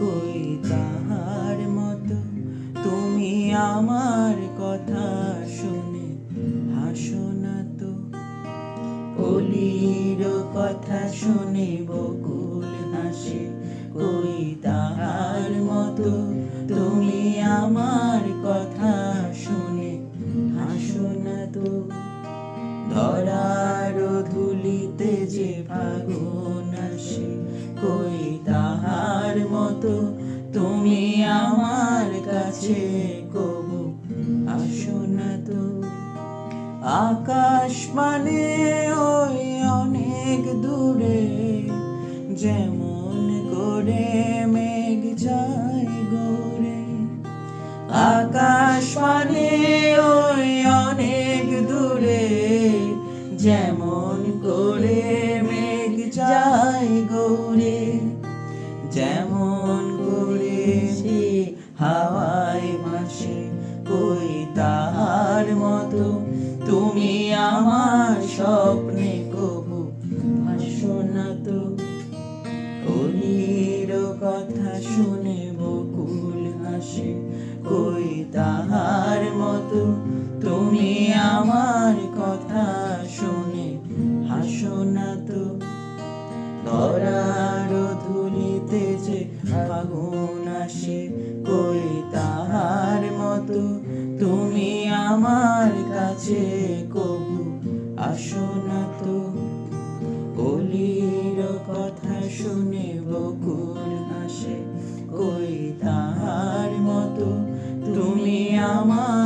কই তাহার মত? তুমি আমার কথা শুনে হাসো না তো। অলির কথা শুনে বকুল হাসে, কই তাহার মত? তুমি আমার কথা শুনে হাসো না তো। ধরার ধুলিতে যে ভাগো মতো তুমি আমার কাছে কবু। আসো না তো। আকাশ মানে ওই অনেক দূরে, যেমন করে মেঘ যায় গোরে আকাশ মানে ওই অনেক দূরে, যেমন করে মেঘ যায় গোরে যেমন হাওয়ায় ভাসে কই তাহার মতো। তুমি আমার স্বপ্নে কবু ভাসো না তো। অলির কথা শুনে বকুল হাসে, কই তাহার মতো। তুমি আমার কথা শুনে হাসো না তো। ধরার আমার কাছে কবু আসো না তো। অলির কথা শুনে বকুল হাসে, কই তাহার মতো? তুমি আমার